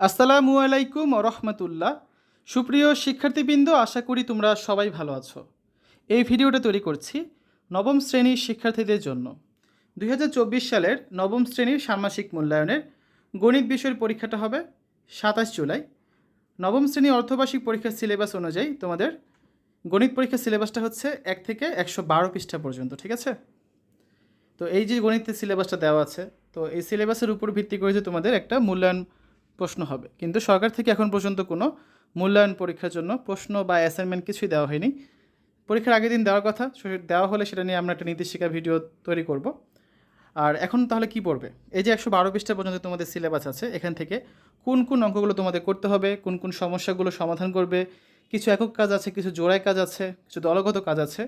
আসসালামু আলাইকুম রহমতুল্লাহ। সুপ্রিয় শিক্ষার্থীবৃন্দ, আশা করি তোমরা সবাই ভালো আছো। এই ভিডিওটা তৈরি করছি নবম শ্রেণির শিক্ষার্থীদের জন্য। দু হাজার চব্বিশ সালের নবম শ্রেণির ষান্মাসিক মূল্যায়নের গণিত বিষয়ের পরীক্ষাটা হবে সাতাশ জুলাই। নবম শ্রেণি অর্ধবার্ষিক পরীক্ষার সিলেবাস অনুযায়ী তোমাদের গণিত পরীক্ষার সিলেবাসটা হচ্ছে এক থেকে একশো বারো পৃষ্ঠা পর্যন্ত, ঠিক আছে? তো এই যে গণিতের সিলেবাসটা দেওয়া আছে, তো এই সিলেবাসের উপর ভিত্তি করে যে তোমাদের একটা মূল্যায়ন প্রশ্ন হবে। কিন্তু সরকার থেকে এখন পর্যন্ত কোনো মূল্যায়ন পরীক্ষার জন্য প্রশ্ন বা অ্যাসাইনমেন্ট কিছুই দেওয়া হয়নি। পরীক্ষার আগের দিন দেওয়ার কথা দেওয়া হলে সেটা নিয়ে আমরা একটা নির্দেশিকা ভিডিও তৈরি করব। আর এখন তাহলে কি পড়বে? এই যে একশো বারো পৃষ্ঠা পর্যন্ত তোমাদের সিলেবাস আছে, এখান থেকে কোন কোন অঙ্কগুলো তোমাদের করতে হবে, কোন কোন সমস্যাগুলো সমাধান করবে, কিছু একক কাজ আছে, কিছু জোড়ায় কাজ আছে, কিছু দলগত কাজ আছে,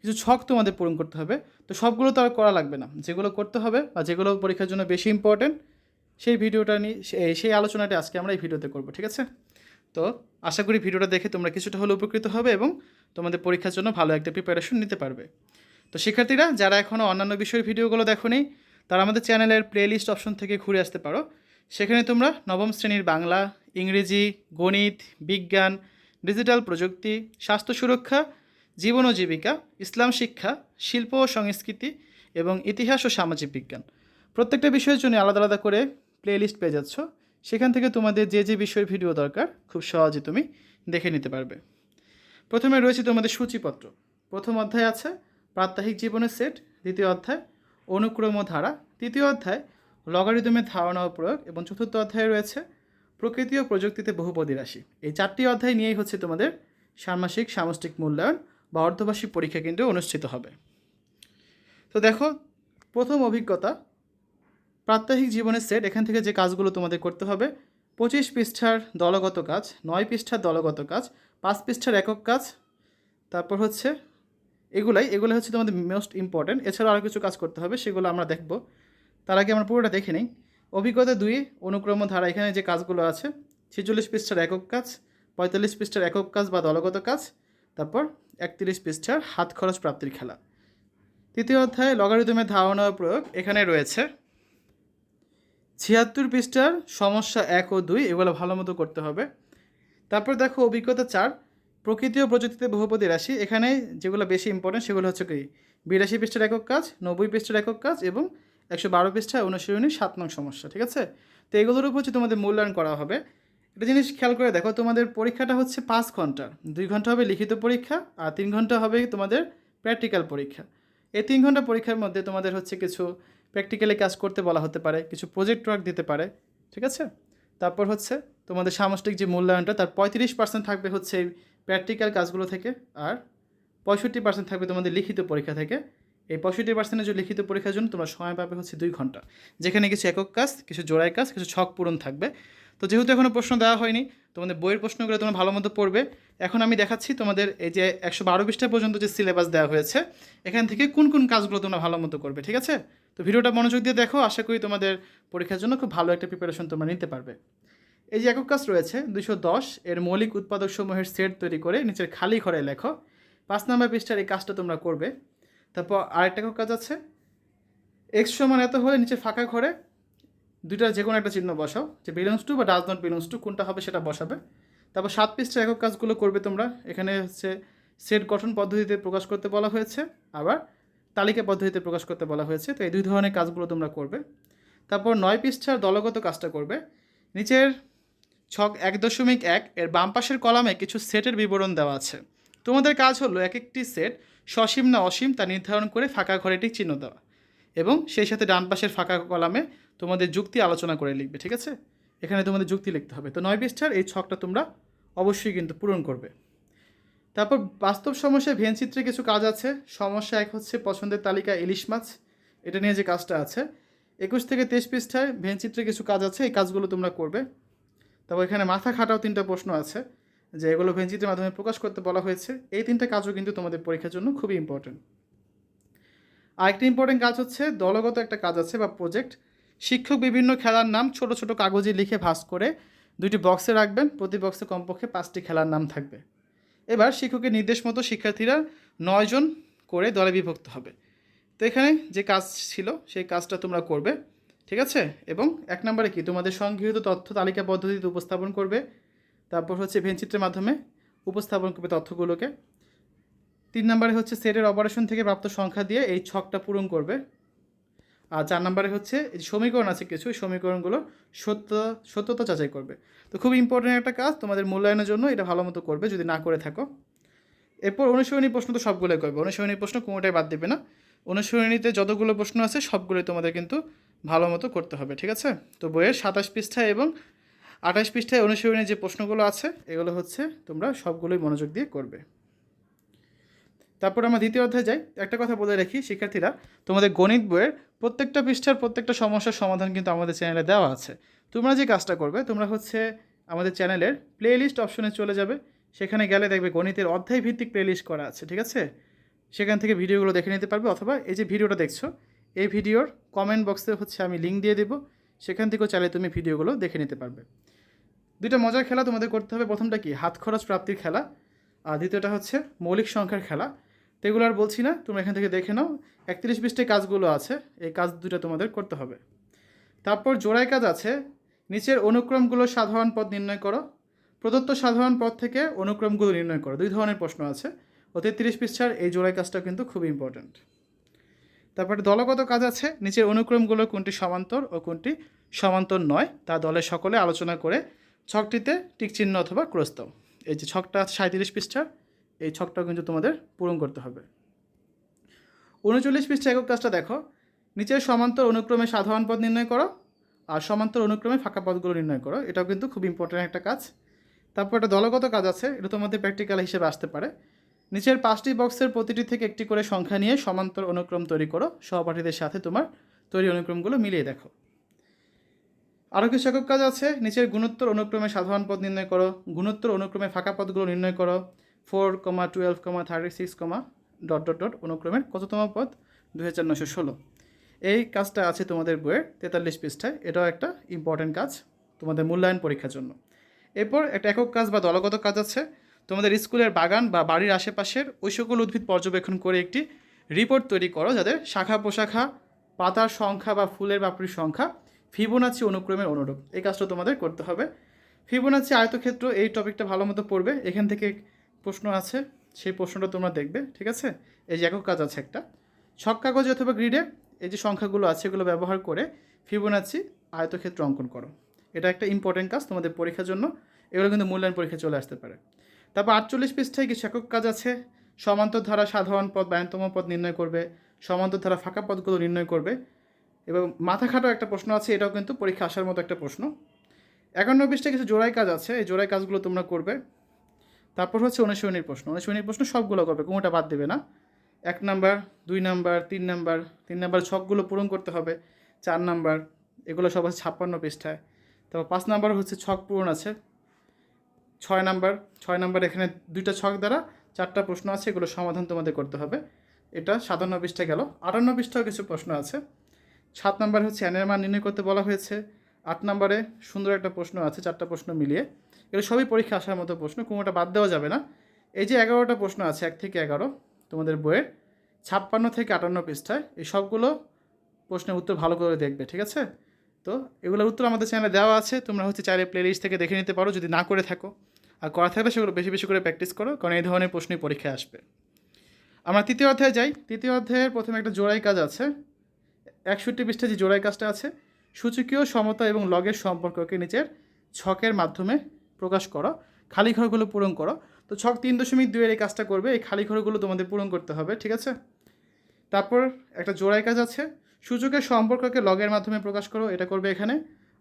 কিছু ছক তোমাদের পূরণ করতে হবে। তো সবগুলো তো আর করা লাগবে না। যেগুলো করতে হবে বা যেগুলো পরীক্ষার জন্য বেশি ইম্পর্টেন্ট সেই ভিডিওটা নিয়ে সেই- আলোচনাটা আজকে আমরা এই ভিডিওতে করব, ঠিক আছে? তো আশা করি ভিডিওটা দেখে তোমরা কিছুটা হলে উপকৃত হবে এবং তোমাদের পরীক্ষার জন্য ভালো একটা প্রিপারেশন নিতে পারবে। তো শিক্ষার্থীরা, যারা এখনও অন্যান্য বিষয়ের ভিডিওগুলো দেখোনি, তারা আমাদের চ্যানেলের প্লেলিস্ট অপশন থেকে ঘুরে আসতে পারো। সেখানে তোমরা নবম শ্রেণির বাংলা, ইংরেজি, গণিত, বিজ্ঞান ডিজিটাল প্রযুক্তি, স্বাস্থ্য সুরক্ষা, জীবন ও জীবিকা, ইসলাম শিক্ষা, শিল্প ও সংস্কৃতি এবং ইতিহাস ও সামাজিক বিজ্ঞান। প্রত্যেকটা বিষয়ের জন্য আলাদা আলাদা করে প্লেলিস্ট পেয়ে যাচ্ছ, সেখান থেকে তোমাদের যে যে বিষয়ের ভিডিও দরকার, খুব সহজে তুমি দেখে নিতে পারবে। প্রথমে রয়েছে তোমাদের সূচিপত্র। প্রথম অধ্যায় আছে, প্রাত্যহিক জীবনের সেট। দ্বিতীয় অধ্যায়, অনুক্রম ধারা। তৃতীয় অধ্যায় লগারিদমের ধারণা ও প্রয়োগ। এবং চতুর্থ অধ্যায়ে রয়েছে, প্রকৃতি ও প্রযুক্তিতে বহুপদী রাশি। এই চারটি অধ্যায় নিয়েই হচ্ছে তোমাদের ষান্মাসিক, সামষ্টিক মূল্যায়ন বা অর্ধবার্ষিক পরীক্ষা কিন্তু অনুষ্ঠিত হবে। তো দেখো, প্রথম অভিজ্ঞতা প্রাত্যহিক জীবনের সেট এখান থেকে যে কাজগুলো তোমাদের করতে হবে, পঁচিশ পৃষ্ঠার দলগত কাজ, নয় পৃষ্ঠার দলগত কাজ, পাঁচ পৃষ্ঠার একক কাজ, তারপর হচ্ছে এগুলাই এগুলো হচ্ছে তোমাদের মোস্ট ইম্পর্ট্যান্ট এছাড়াও আরও কিছু কাজ করতে হবে, সেগুলো আমরা দেখব। তার আগে আমরা পুরোটা দেখে নিই। অভিজ্ঞতা দুই, অনুক্রম ধারা, এখানে যে কাজগুলো আছে, ছেচল্লিশ পৃষ্ঠার একক কাজ, পঁয়তাল্লিশ পৃষ্ঠার একক কাজ বা দলগত কাজ, তারপর একত্রিশ পৃষ্ঠার হাত খরচ প্রাপ্তির খেলা। তৃতীয় অধ্যায়ে লগারিদমের ধারণা প্রয়োগ এখানে রয়েছে। ছিয়াত্তর পৃষ্ঠার সমস্যা এক ও দুই, এগুলো ভালো মতো করতে হবে। তারপর দেখো অভিজ্ঞতা চার, প্রকৃতি ও প্রযুক্তিতে বহুপদী রাশি। এখানে যেগুলো বেশি ইম্পর্টেন্ট সেগুলো হচ্ছে কি? বিরাশি পৃষ্ঠার একক কাজ, নব্বই পৃষ্ঠার একক কাজ এবং একশো বারো পৃষ্ঠা অনুশীলনী সাত নং সমস্যা, ঠিক আছে? তো এগুলোর উপর হচ্ছে তোমাদের মূল্যায়ন করা হবে। একটা জিনিস খেয়াল করে দেখো, তোমাদের পরীক্ষাটা হচ্ছে পাঁচ ঘণ্টার দুই ঘণ্টা হবে লিখিত পরীক্ষা আর তিন ঘণ্টা হবে তোমাদের প্র্যাকটিক্যাল পরীক্ষা। এই তিন ঘণ্টা পরীক্ষার মধ্যে তোমাদের হচ্ছে কিছু প্র্যাকটিক্যালি কাজ করতে বলা হতে পারে, কিছু প্রজেক্ট ওয়ার্ক দিতে পারে, ঠিক আছে? তারপর হচ্ছে তোমাদের সামষ্টিক যে মূল্যায়নটা, তার পঁয়ত্রিশ পার্সেন্ট থাকবে হচ্ছে এই প্র্যাকটিক্যাল কাজগুলো থেকে আর পঁয়ষট্টি পার্সেন্ট থাকবে তোমাদের লিখিত পরীক্ষা থেকে। এই পঁয়ষট্টি পার্সেন্টের যে লিখিত পরীক্ষার জন্য তোমার সময় পাবে হচ্ছে দুই ঘণ্টা। যেখানে কিছু একক কাজ, কিছু জোড়ায় কাজ, কিছু ছক পূরণ থাকবে। তো যেহেতু এখনও প্রশ্ন দেওয়া হয়নি, তোমাদের বইয়ের প্রশ্নগুলো তোমরা ভালো মতো পড়বে। এখন আমি দেখাচ্ছি তোমাদের এই যে একশো বারো পৃষ্ঠা পর্যন্ত যে সিলেবাস দেওয়া হয়েছে, এখান থেকে কোন কোন কাজগুলো তোমরা ভালো মতো করবে, ঠিক আছে? তো ভিডিওটা মনোযোগ দিয়ে দেখো, আশা করি তোমাদের পরীক্ষার জন্য খুব ভালো একটা প্রিপারেশন তোমরা নিতে পারবে। এই যে একক কাজ রয়েছে দুশো দশ, এর মৌলিক উৎপাদক সমূহের সেট তৈরি করে নিচের খালি ঘরে লেখো। পাঁচ নম্বর পৃষ্ঠার এই কাজটা তোমরা করবে। তারপর আরেকটা একক কাজ আছে এক্স সমান এত হলে নিচে ফাঁকা ঘরে দুইটা যে কোনো একটা চিহ্ন বসাও, যে বিলংস টু বা ডাজ নট বিলংস টু কোনটা হবে সেটা বসাবে। তারপর সাত পৃষ্ঠার একক কাজগুলো করবে তোমরা। এখানে হচ্ছে সেট গঠন পদ্ধতিতে প্রকাশ করতে বলা হয়েছে, আবার তালিকা পদ্ধতিতে প্রকাশ করতে বলা হয়েছে। তো এই দুই ধরনের কাজগুলো তোমরা করবে। তারপর নয় পৃষ্ঠার দলগত কাজটা করবে। নিচের ছক এক দশমিক এক, এর বাম পাশের কলামে কিছু সেটের বিবরণ দেওয়া আছে। তোমাদের কাজ হলো এক একটি সেট সসীম না অসীম তা নির্ধারণ করে ফাঁকা ঘরেটি চিহ্ন দেওয়া। এবং সেই সাথে ডান পাশের ফাঁকা কলামে তোমাদের যুক্তি আলোচনা করে লিখবে, ঠিক আছে? এখানে তোমাদের যুক্তি লিখতে হবে। তো নয় পৃষ্ঠার এই ছকটা তোমরা অবশ্যই কিন্তু পূরণ করবে। তারপর বাস্তব সমস্যায় ভেনচিত্রে কিছু কাজ আছে। সমস্যা এক হচ্ছে পছন্দের তালিকা ইলিশ মাছ। এটা নিয়ে যে কাজটা আছে, একুশ থেকে তেইশ পৃষ্ঠায় ভেনচিত্রে কিছু কাজ আছে, এই কাজগুলো তোমরা করবে। তারপর এখানে মাথা খাটাও তিনটা প্রশ্ন আছে, যে এগুলো ভেনচিত্রের মাধ্যমে প্রকাশ করতে বলা হয়েছে। এই তিনটা কাজও কিন্তু তোমাদের পরীক্ষার জন্য খুবই ইম্পর্টেন্ট আরেকটা ইম্পর্টেন্ট কাজ হচ্ছে, দলগত একটা কাজ আছে বা প্রজেক্ট শিক্ষক বিভিন্ন খেলার নাম ছোট ছোট কাগজে লিখে ভাঁজ করে দুইটি বক্সে রাখবেন, প্রতি বক্সে কমপক্ষে পাঁচটি খেলার নাম থাকবে। এবার শিক্ষকের নির্দেশ মতো শিক্ষার্থীরা নয়জন করে দলে বিভক্ত হবে। তো এখানে যে কাজ ছিল, সেই কাজটা তোমরা করবে, ঠিক আছে? এবং এক নম্বরে কি? তোমাদের সংগৃহীত তথ্য তালিকা পদ্ধতিতে উপস্থাপন করবে, তারপর হচ্ছে ভেনচিত্রের মাধ্যমে উপস্থাপন করবে তথ্যগুলোকে। তিন নম্বরে হচ্ছে সেটের অপারেশন থেকে প্রাপ্ত সংখ্যা দিয়ে এই ছকটা পূরণ করবে। আর চার নম্বরে হচ্ছে সমীকরণ আছে কিছু সমীকরণগুলো সত্য, সত্যতা যাচাই করবে। তো খুব ইম্পর্টেন্ট একটা কাজ, তোমাদের মূল্যায়নের জন্য এটা ভালো মতো করবে যদি না করে থাকো। এরপর অনুসরণী প্রশ্ন তো সবগুলোই করবে। অনুসরণী প্রশ্ন কোনোটাই বাদ দেবে না। অনুসরণীতে যতগুলো প্রশ্ন আছে সবগুলোই তোমাদের কিন্তু ভালো মতো করতে হবে, ঠিক আছে? তো বইয়ের সাতাশ পৃষ্ঠায় এবং আঠাশ পৃষ্ঠায় অনুসরণী যে প্রশ্নগুলো আছে, এগুলো হচ্ছে তোমরা সবগুলোই মনোযোগ দিয়ে করবে। তারপর আমরা দ্বিতীয় অধ্যায়ে যাই। একটা কথা বলে রাখি, শিক্ষার্থীরা, তোমাদের গণিত বইয়ের প্রত্যেকটা পৃষ্ঠার প্রত্যেকটা সমস্যার সমাধান কিন্তু আমাদের চ্যানেলে দেওয়া আছে। তোমরা যে কাজটা করবে, তোমরা হচ্ছে আমাদের চ্যানেলের প্লেলিস্ট অপশনে চলে যাবে। সেখানে গেলে দেখবে গণিতের অধ্যায় ভিত্তিক প্লেলিস্ট করা আছে, ঠিক আছে? সেখান থেকে ভিডিওগুলো দেখে নিতে পারবে অথবা এই যে ভিডিওটা দেখছ, এই ভিডিওর কমেন্ট বক্সে হচ্ছে আমি লিঙ্ক দিয়ে দেবো। সেখান থেকেও চাইলে তুমি ভিডিওগুলো দেখে নিতে পারবে। দুইটা মজার খেলা তোমাদের করতে হবে। প্রথমটা কি? হাত খরচ প্রাপ্তির খেলা। আর দ্বিতীয়টা হচ্ছে মৌলিক সংখ্যার খেলা। এগুলো আর বলছি না, তোমরা এখান থেকে দেখে নাও। একত্রিশ পৃষ্ঠে কাজগুলো আছে, এই কাজ দুটো তোমাদের করতে হবে। তারপর জোড়াই কাজ আছে, নিচের অনুক্রমগুলো সাধারণ পদ নির্ণয় করো। প্রদত্ত সাধারণ পদ থেকে অনুক্রমগুলো নির্ণয় করো, দুই ধরনের প্রশ্ন আছে। ও তেত্রিশ পৃষ্ঠার এই জোড়াই কাজটা কিন্তু খুব ইম্পর্ট্যান্ট তারপরে দলগত কাজ আছে, নিচের অনুক্রমগুলো কোনটি সমান্তর ও কোনটি সমান্তর নয়, তা দলের সকলে আলোচনা করে ছকটিতে টিকচিহ্ন অথবা ক্রস দাও এই যে ছকটা আছে সাঁত্রিশ পৃষ্ঠার এই ছকটাও কিন্তু তোমাদের পূরণ করতে হবে। উনচল্লিশ পৃষ্ঠা একক কাজটা দেখো। নিচের সমান্তর অনুক্রমে সাধারণ পদ নির্ণয় করো আর সমান্তর অনুক্রমে ফাঁকা পদগুলো নির্ণয় করো। এটাও কিন্তু খুব ইম্পর্ট্যান্ট একটা কাজ। তারপর একটা দলগত কাজ আছে, এটা তোমাদের প্র্যাকটিক্যাল হিসেবে আসতে পারে। নিচের পাঁচটি বক্সের প্রতিটি থেকে একটি করে সংখ্যা নিয়ে সমান্তর অনুক্রম তৈরি করো। সহপাঠীদের সাথে তোমার তৈরি অনুক্রমগুলো মিলিয়ে দেখো। আরও কিছু একক কাজ আছে। নিচের গুণোত্তর অনুক্রমে সাধারণ পদ নির্ণয় করো, গুণোত্তর অনুক্রমে ফাঁকা পদগুলো নির্ণয় করো four comma twelve comma thirty six comma dot dot dot অনুক্রমের কততম পদ? দু হাজার নশো ষোলো। এই কাজটা আছে তোমাদের বইয়ের তেতাল্লিশ পৃষ্ঠায়। এটাও একটা ইম্পর্ট্যান্ট কাজ তোমাদের মূল্যায়ন পরীক্ষার জন্য। এরপর একটা একক কাজ বা দলগত কাজ আছে। তোমাদের স্কুলের বাগান বা বাড়ির আশেপাশের ওই সকল উদ্ভিদ পর্যবেক্ষণ করে একটি রিপোর্ট তৈরি করো যাদের শাখা পোশাখা পাতার সংখ্যা বা ফুলের বাপড়ির সংখ্যা ফিবোনাচি অনুক্রমের অনুরূপ। এই কাজটা তোমাদের করতে হবে। ফিবোনাচি আয়তক্ষেত্র এই টপিকটা ভালো মতো পড়বে। এখান থেকে প্রশ্ন আছে, সেই প্রশ্নটা তোমরা দেখবে, ঠিক আছে? এই যে একক কাজ আছে একটা। ছক কাগজে অথবা গ্রিডে এই যে সংখ্যাগুলো আছে, এগুলো ব্যবহার করে ফিবোনাচি আয়তক্ষেত্র অঙ্কন করো। এটা একটা ইম্পর্টেন্ট কাজ তোমাদের পরীক্ষার জন্য, এগুলো কিন্তু মূল্যায়ন পরীক্ষা চলে আসতে পারে। তারপর আটচল্লিশ পৃষ্ঠায় কিছু একক কাজ আছে, সমান্তর ধারা সাধারণ পদ, ব্যয়ন্তম পদ নির্ণয় করবে, সমান্তর ধারা ফাঁকা পদগুলো নির্ণয় করবে, এবং মাথা খাটো একটা প্রশ্ন আছে, এটাও কিন্তু পরীক্ষা আসার মতো একটা প্রশ্ন। একান্ন পৃষ্ঠায় কিছু জোড়াই কাজ আছে, এই জোড়াই কাজগুলো তোমরা করবে। তারপর হচ্ছে অনুশীলনীর প্রশ্ন। অনুশীলনীর প্রশ্ন সবগুলো করবে, কোনোটা বাদ দেবে না। এক নাম্বার, দুই নাম্বার, তিন নাম্বার তিন নাম্বার ছকগুলো পূরণ করতে হবে। চার নাম্বার, এগুলো সব আছে ছাপ্পান্ন পৃষ্ঠায়। তারপর পাঁচ নাম্বার হচ্ছে ছক পূরণ আছে। ছয় নাম্বার ছয় নাম্বার এখানে দুইটা ছক দ্বারা চারটা প্রশ্ন আছে, এগুলো সমাধান তোমাদের করতে হবে। এটা সাতান্ন পৃষ্ঠা গেল। আটান্ন পৃষ্ঠাও কিছু প্রশ্ন আছে। সাত নাম্বার হচ্ছে অ্যানের মান নির্ণয় করতে বলা হয়েছে। আট নাম্বারে সুন্দর একটা প্রশ্ন আছে, চারটা প্রশ্ন মিলিয়ে। এগুলো সবই পরীক্ষা আসার মতো প্রশ্ন, কোনোটা বাদ দেওয়া যাবে না। এই যে এগারোটা প্রশ্ন আছে, এক থেকে এগারো, তোমাদের বইয়ের, ছাপ্পান্ন থেকে আটান্ন পৃষ্ঠায়, এই সবগুলো প্রশ্নের উত্তর ভালো করে দেখবে, ঠিক আছে? তো এগুলোর উত্তর আমাদের চ্যানেলে দেওয়া আছে, তোমরা হচ্ছে চাইলে প্লেলিস্ট থেকে দেখে নিতে পারো, যদি না করে থাকো। আর করা থাকলে সেগুলো বেশি বেশি করে প্র্যাকটিস করো, কারণ এই ধরনের প্রশ্নই পরীক্ষায় আসবে। আমরা তৃতীয় অধ্যায়ে যাই। তৃতীয় অধ্যায়ের প্রথমে একটা জোড়াই কাজ আছে। একষট্টি পৃষ্ঠা যে জোড়াই কাজটা আছে, সূচকীয় সমতা এবং লগের সম্পর্ককে নিচের ছকের মাধ্যমে প্রকাশ করো, খালি ঘরগুলো পূরণ করো। তো ছক তিন দশমিক দুইয়ের এই কাজটা করবে, এই খালি ঘরগুলো তোমাদের পূরণ করতে হবে, ঠিক আছে? তারপর একটা জোড়াই কাজ আছে, সূচকের সম্পর্ককে লগের মাধ্যমে প্রকাশ করো, এটা করবে এখানে,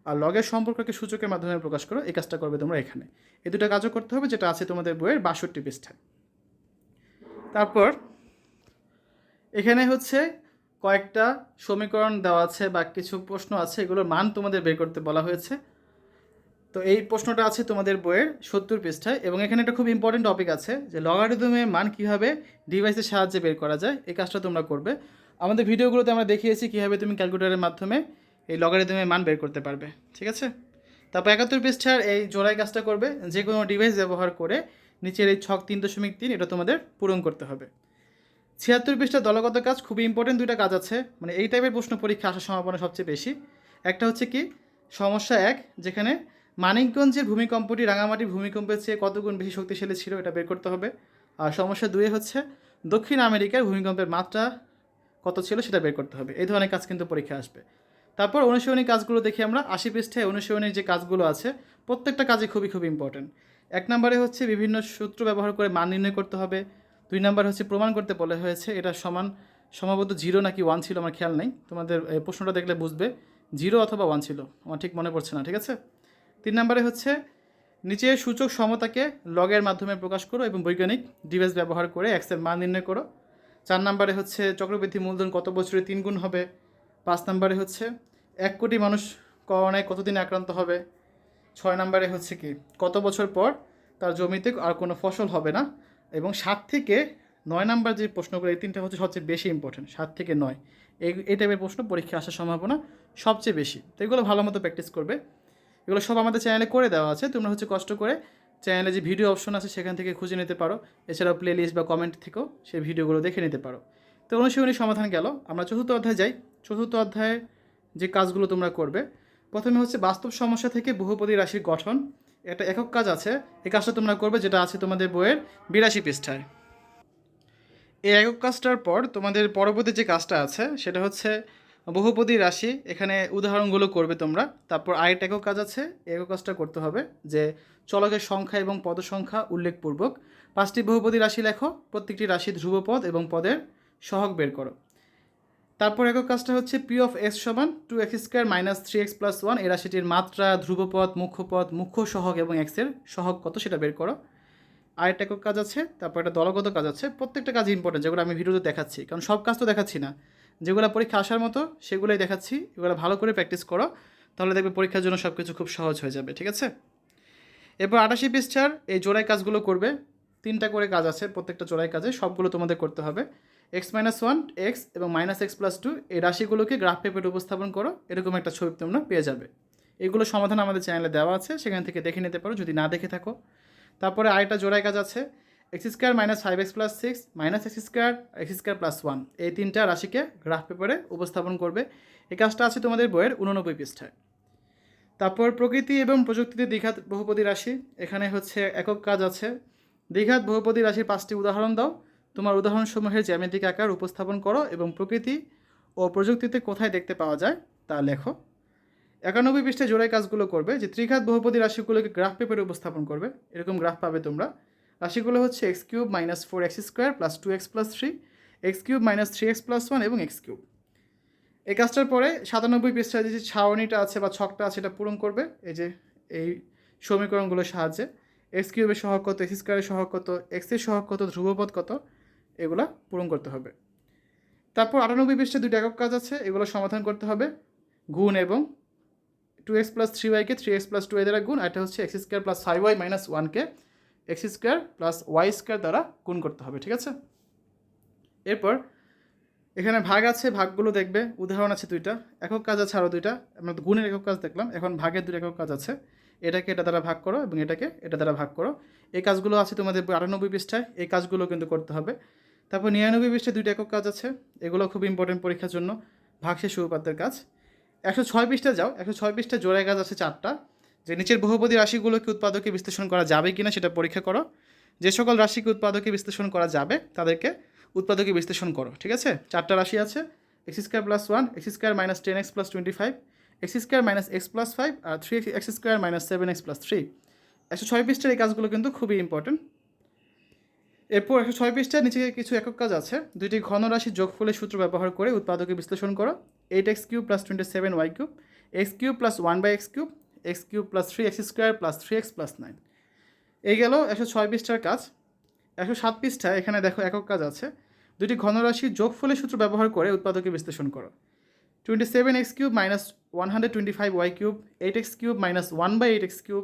আর লগের সম্পর্ককে সূচকের মাধ্যমে প্রকাশ করো, এই কাজটা করবে তোমরা এখানে। এই দুটো কাজও করতে হবে, যেটা আছে তোমাদের বইয়ের বাষট্টি পৃষ্ঠায়। তারপর এখানে হচ্ছে কয়েকটা সমীকরণ দেওয়া আছে বা কিছু প্রশ্ন আছে, এগুলোর মান তোমাদের বের করতে বলা হয়েছে। তো এই প্রশ্নটা আছে তোমাদের বইয়ের সত্তর পৃষ্ঠায় এবং এখানে একটা খুব ইম্পর্টেন্ট টপিক আছে যে লগারিদমের মান কীভাবে ডিভাইসের সাহায্যে বের করা যায়, এই কাজটা তোমরা করবে। আমাদের ভিডিওগুলোতে আমরা দেখিয়েছি কীভাবে তুমি ক্যালকুলেটরের মাধ্যমে এই লগারিদমের মান বের করতে পারবে, ঠিক আছে? তারপর একাত্তর পৃষ্ঠার এই জোড়াই কাজটা করবে, যে কোনো ডিভাইস ব্যবহার করে নিচের এই ছক তিন দশমিক তিন এটা তোমাদের পূরণ করতে হবে। ছিয়াত্তর পৃষ্ঠা দলগত কাজ খুবই ইম্পর্টেন্ট দুইটা কাজ আছে মানে এই টাইপের প্রশ্ন পরীক্ষা আসার সম্ভাবনা সবচেয়ে বেশি। একটা হচ্ছে কি, সমস্যা এক, যেখানে মানিকগঞ্জের ভূমিকম্পটি রাঙামাটির ভূমিকম্পের চেয়ে কতগুণ বেশি শক্তিশালী ছিল এটা বের করতে হবে? আর সমস্যা দুয়ে হচ্ছে, দক্ষিণ আমেরিকার ভূমিকম্পের মাত্রা কত ছিল সেটা বের করতে হবে। এই ধরনের কাজ কিন্তু পরীক্ষা আসবে। তারপর অনুশীলনী কাজগুলো দেখি আমরা। আশি পৃষ্ঠায় অনুশীলনের যে কাজগুলো আছে, প্রত্যেকটা কাজে খুবই খুব ইম্পর্টেন্ট এক নম্বরে হচ্ছে বিভিন্ন সূত্র ব্যবহার করে মান নির্ণয় করতে হবে। দুই নম্বর হচ্ছে প্রমাণ করতে বলা হয়েছে, এটা সমান সম্ভবত জিরো নাকি ওয়ান ছিল আমার খেয়াল নেই। তোমাদের প্রশ্নটা দেখলে বুঝবে, জিরো অথবা ওয়ান ছিল। আমার ঠিক মনে পড়ছে না, ঠিক আছে? তিন নম্বরে হচ্ছে, নিচে সূচক সমতাকে লগের মাধ্যমে প্রকাশ করো এবং বৈজ্ঞানিক ডিভাইস ব্যবহার করে এক্সের মান নির্ণয় করো। চার নম্বরে হচ্ছে, চক্রবৃদ্ধি মূলধন কত বছরে তিন গুণ হবে? পাঁচ নম্বরে হচ্ছে, এক কোটি মানুষ করোনায় কতদিন আক্রান্ত হবে? ছয় নম্বরে হচ্ছে কি, কত বছর পর তার জমিতে আর কোনো ফসল হবে না? এবং সাত থেকে নয় নাম্বার যে প্রশ্নগুলো, এই তিনটা হচ্ছে সবচেয়ে বেশি ইম্পর্টেন্ট সাত থেকে নয়। এই এই টাইপের প্রশ্ন পরীক্ষা আসার সম্ভাবনা সবচেয়ে বেশি। তো এগুলো ভালো মতো প্র্যাকটিস করবে। এগুলো সব আমাদের চ্যানেলে করে দেওয়া আছে। তোমরা হচ্ছে কষ্ট করে চ্যানেলে যে ভিডিও অপশন আছে, সেখান থেকে খুঁজে নিতে পারো। এছাড়াও প্লে লিস্ট বা কমেন্ট থেকেও সেই ভিডিওগুলো দেখে নিতে পারো। তো অনুশীলনী সমাধান গেল। আমরা চতুর্থ অধ্যায়ে যাই। চতুর্থ অধ্যায়ে যে কাজগুলো তোমরা করবে, প্রথমে হচ্ছে বাস্তব সমস্যা থেকে বহুপদী রাশির গঠন। একটা একক কাজ আছে। এই কাজটা তোমরা করবে, যেটা আছে তোমাদের বইয়ের বিরাশি পৃষ্ঠায়। এই একক কাজটার পর তোমাদের পরবর্তী যে কাজটা আছে, সেটা হচ্ছে বহুপদী রাশি এখানে উদাহরণগুলো করবে তোমরা। তারপর আরেকটা একক কাজ আছে একক কাজটা করতে হবে যে চলকের সংখ্যা এবং পদ সংখ্যা উল্লেখপূর্বক পাঁচটি বহুপদী রাশি লেখো, প্রত্যেকটি রাশি ধ্রুবপদ এবং পদের সহগ বের করো। তারপর একক কাজটা হচ্ছে পি অফ এক্স সমান two x square minus three x plus one এই রাশিটির মাত্রা, ধ্রুবপদ মুখ্যপদ মুখ্য সহগ এবং এক্সের সহগ কত সেটা বের করো। আরেকটা একক কাজ আছে, তারপর একটা দলগত কাজ আছে। প্রত্যেকটা কাজ ইম্পর্টেন্ট যেগুলো আমি ভিডিওতে দেখাচ্ছি, কারণ সব কাজ তো দেখাচ্ছি না। যেগুলো পরীক্ষা আসার মতো, সেগুলোই দেখাচ্ছি। এগুলো ভালো করে প্র্যাকটিস করো, তাহলে দেখবে পরীক্ষার জন্য সব কিছু খুব সহজ হয়ে যাবে, ঠিক আছে? এরপর আটাশি পৃষ্ঠার এই জোড়াই কাজগুলো করবে। তিনটা করে কাজ আছে, প্রত্যেকটা জোড়াই কাজে, সবগুলো তোমাদের করতে হবে। এক্স মাইনাস ওয়ান এক্স এবং মাইনাস এক্স প্লাস টু এই রাশিগুলোকে গ্রাফ পেপারে উপস্থাপন করো, এরকম একটা ছবি তোমরা পেয়ে যাবে। এগুলো সমাধান আমাদের চ্যানেলে দেওয়া আছে, সেখান থেকে দেখে নিতে পারো, যদি না দেখে থাকো। তারপরে আরেকটা জোড়াই কাজ আছে x square minus five x plus six minus x square x square plus one এই তিনটা রাশিকে গ্রাফ পেপারে উপস্থাপন করবে। এই কাজটা আছে তোমাদের বইয়ের উননব্বই পৃষ্ঠায়। তারপর প্রকৃতি এবং প্রযুক্তিতে দ্বিঘাত বহুপদী রাশি। এখানে হচ্ছে একক কাজ আছে। দ্বিঘাত বহুপদী রাশির পাঁচটি উদাহরণ দাও। তোমার উদাহরণসমূহের জ্যামিতিক আকার উপস্থাপন করো এবং প্রকৃতি ও প্রযুক্তিতে কোথায় দেখতে পাওয়া যায় তা লেখো। একানব্বই পৃষ্ঠায় জোড়াই কাজগুলো করবে যে ত্রিঘাত বহুপদী রাশিগুলোকে গ্রাফ পেপারে উপস্থাপন করবে। এরকম গ্রাফ পাবে তোমরা। রাশিগুলো হচ্ছে x cube minus four x square plus two x plus three x cube minus three x plus one এবং এক্স কিউব। এই কাজটার পরে সাতানব্বই পৃষ্ঠায় যে ছাউনিটা আছে বা ছকটা আছে এটা পূরণ করবে। এই যে এই সমীকরণগুলোর সাহায্যে এক্স কিউবের সহগ কত এক্স স্কোয়ারের সহগ কত এক্সের সহগ কত, ধ্রুবপদ কত, এগুলো পূরণ করতে হবে। তারপর আটানব্বই পৃষ্ঠে দুটো একক কাজ আছে, এগুলো সমাধান করতে হবে। গুণ এবং two x plus three ওয়াইকে three x plus two y দ্বারা গুণ এটা হচ্ছে x square plus five y minus ওয়ানকে x square plus y square দ্বারা গুণ করতে হবে, ঠিক আছে? এরপর এখানে ভাগ আছে, ভাগগুলো দেখবে, উদাহরণ আছে দুইটা, একক কাজ আছে আরও দুইটা, আমরা গুণের একক কাজ দেখলাম, এখন ভাগের দুটো একক কাজ আছে, এটাকে এটা দ্বারা ভাগ করো এবং এটাকে এটা দ্বারা ভাগ করো। এই কাজগুলো আছে তোমাদের আটানব্বই পৃষ্ঠায়, এই কাজগুলো কিন্তু করতে হবে। তারপর নিরানব্বই পৃষ্ঠায় দুইটা একক কাজ আছে, এগুলো খুব ইম্পর্টেন্ট পরীক্ষার জন্য, ভাগশেষ উপপাদ্যের কাজ। একশো ছয় পৃষ্ঠা যাও, একশো ছয় পৃষ্ঠা জোড়ায় কাজ আছে চারটা যে নিচের বহুপদী রাশিগুলোকে উৎপাদকে বিশ্লেষণ করা যাবে কিনা সেটা পরীক্ষা করো। যে সকল রাশিকে উৎপাদকে বিশ্লেষণ করা যাবে, তাদেরকে উৎপাদকে বিশ্লেষণ করো, ঠিক আছে? চারটা রাশি আছে x square plus one x square minus ten x plus twenty five x square minus x plus five আর three x square minus seven x plus three একশো ছয় পৃষ্ঠার এই কাজগুলো কিন্তু খুবই ইম্পর্টেন্ট এরপর একশো ছয় পৃষ্ঠার নিচে কিছু একক কাজ আছে। দুইটি ঘনরাশি যোগফলের সূত্র ব্যবহার করে উৎপাদকে বিশ্লেষণ করো। Eight x cube plus twenty seven y cube x cube plus one by x cube x cube plus three, x square plus three, x plus nine. এই গেল একশো ছয় পৃষ্ঠার কাজ। একশো সাত পৃষ্ঠায় এখানে দেখো একক কাজ আছে। দুটি ঘনরাশির যোগফলের সূত্র ব্যবহার করে উৎপাদকে বিশ্লেষণ করো। Twenty seven x cube minus one hundred twenty five y cube, eight x cube minus one by eight x cube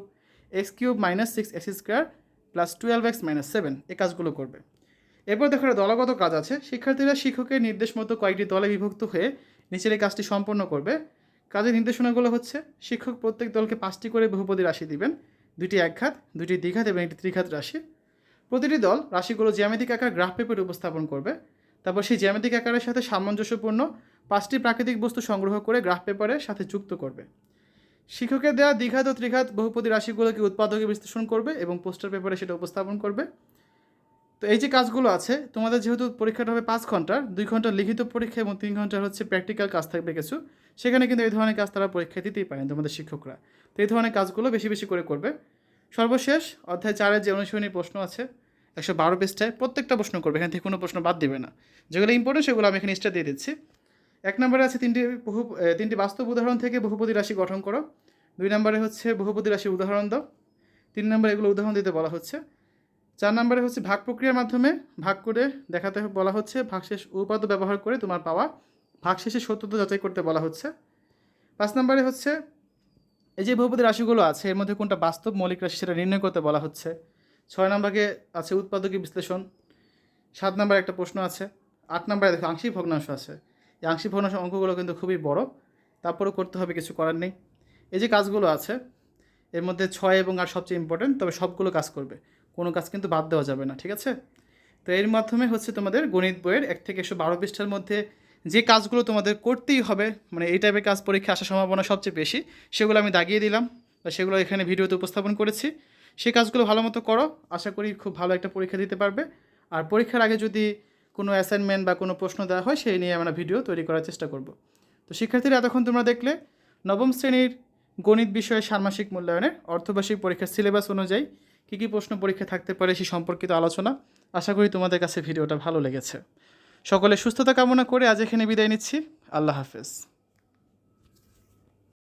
x cube minus six x square plus twelve x minus seven. এই কাজগুলো করবে। এরপর দেখো একটা দলগত কাজ আছে। শিক্ষার্থীরা শিক্ষকের নির্দেশ মতো কয়েকটি দলে বিভক্ত হয়ে নিচের এই কাজটি সম্পন্ন করবে। কাজের নির্দেশনাগুলো হচ্ছে, শিক্ষক প্রত্যেক দলকে পাঁচটি করে বহুপদী রাশি দিবেন। দুটি একঘাত দুটি দ্বিঘাত এবং একটি ত্রিঘাত রাশি। প্রতিটি দল রাশিগুলো জ্যামিতিক আকার গ্রাফ পেপারে উপস্থাপন করবে। তারপর সেই জ্যামিতিক আকারের সাথে সামঞ্জস্যপূর্ণ পাঁচটি প্রাকৃতিক বস্তু সংগ্রহ করে গ্রাফ পেপারের সাথে যুক্ত করবে। শিক্ষকের দেওয়া দ্বিঘাত ও ত্রিঘাত বহুপদী রাশিগুলোকে উৎপাদকে বিশ্লেষণ করবে এবং পোস্টার পেপারে সেটা উপস্থাপন করবে। তো এই যে কাজগুলো আছে, তোমাদের যেহেতু পরীক্ষাটা হবে পাঁচ ঘণ্টার, দুই ঘণ্টার লিখিত পরীক্ষা এবং তিন ঘণ্টার হচ্ছে প্র্যাকটিক্যাল কাজ থাকবে কিছু, সেখানে কিন্তু এই ধরনের কাজ তারা পরীক্ষা দিতেই পারেন তোমাদের শিক্ষকরা। তো এই ধরনের কাজগুলো বেশি বেশি করে করবে। সর্বশেষ অধ্যায় চারের যে অনুশীলনী প্রশ্ন আছে, একশো বারো পৃষ্ঠায় প্রত্যেকটা প্রশ্ন করবে, এখান থেকে কোনো প্রশ্ন বাদ দিবে না। যেগুলো ইম্পর্টেন্ট সেগুলো আমি এখানে স্টার দিয়ে দিচ্ছি। এক নম্বরে আছে তিনটি বহু তিনটি বাস্তব উদাহরণ থেকে বহুপদী রাশি গঠন করো। দুই নম্বরে হচ্ছে বহুপদী রাশি উদাহরণ দাও। তিন নম্বরে এগুলো উদাহরণ দিতে বলা হচ্ছে। চার নম্বরে হচ্ছে ভাগ প্রক্রিয়ার মাধ্যমে ভাগ করে দেখাতে বলা হচ্ছে, ভাগশেষ উপাদ্য ব্যবহার করে তোমার পাওয়া ভাগশেষের সত্যতা যাচাই করতে বলা হচ্ছে। পাঁচ নম্বরে হচ্ছে, এই যে বহুপদী রাশিগুলো আছে, এর মধ্যে কোনটা বাস্তব মৌলিক রাশি সেটা নির্ণয় করতে বলা হচ্ছে। ছয় নম্বরে আছে উৎপাদকী বিশ্লেষণ। সাত নম্বরে একটা প্রশ্ন আছে। আট নম্বরে দেখো আংশিক ভগ্নাংশ আছে। এই আংশিক ভগ্নাংশ অঙ্কগুলো কিন্তু খুবই বড়। তারপরেও করতে হবে, কিছু করার নেই। এই যে কাজগুলো আছে, এর মধ্যে ছয় এবং আর সবচেয়ে ইম্পর্টেন্ট তবে সবগুলো কাজ করবে। কোনো কাজ কিন্তু বাদ দেওয়া যাবে না, ঠিক আছে? তো এর মাধ্যমে হচ্ছে তোমাদের গণিত বইয়ের এক থেকে একশো বারো পৃষ্ঠার মধ্যে যে কাজগুলো তোমাদের করতেই হবে মানে এই টাইপের কাজ পরীক্ষা আসার সম্ভাবনা সবচেয়ে বেশি, সেগুলো আমি দাগিয়ে দিলাম। বা সেগুলো এখানে ভিডিওতে উপস্থাপন করেছি। সেই কাজগুলো ভালো মতো করো, আশা করি খুব ভালো একটা পরীক্ষা দিতে পারবে। আর পরীক্ষার আগে যদি কোনো অ্যাসাইনমেন্ট বা কোনো প্রশ্ন দেওয়া হয়, সেই নিয়ে আমরা ভিডিও তৈরি করার চেষ্টা করব। তো শিক্ষার্থীরা, এতক্ষণ তোমরা দেখলে, নবম শ্রেণির গণিত বিষয়ে ষান্মাসিক মূল্যায়নের অর্থবার্ষিক পরীক্ষার সিলেবাস অনুযায়ী কী কী প্রশ্ন পরীক্ষা থাকতে পারে সে সম্পর্কিত আলোচনা আশা করি তোমাদের কাছে ভিডিওটা ভালো লেগেছে। সকলে সুস্থতা কামনা করে আজ এখানে বিদায় নিচ্ছি। আল্লাহ হাফেজ।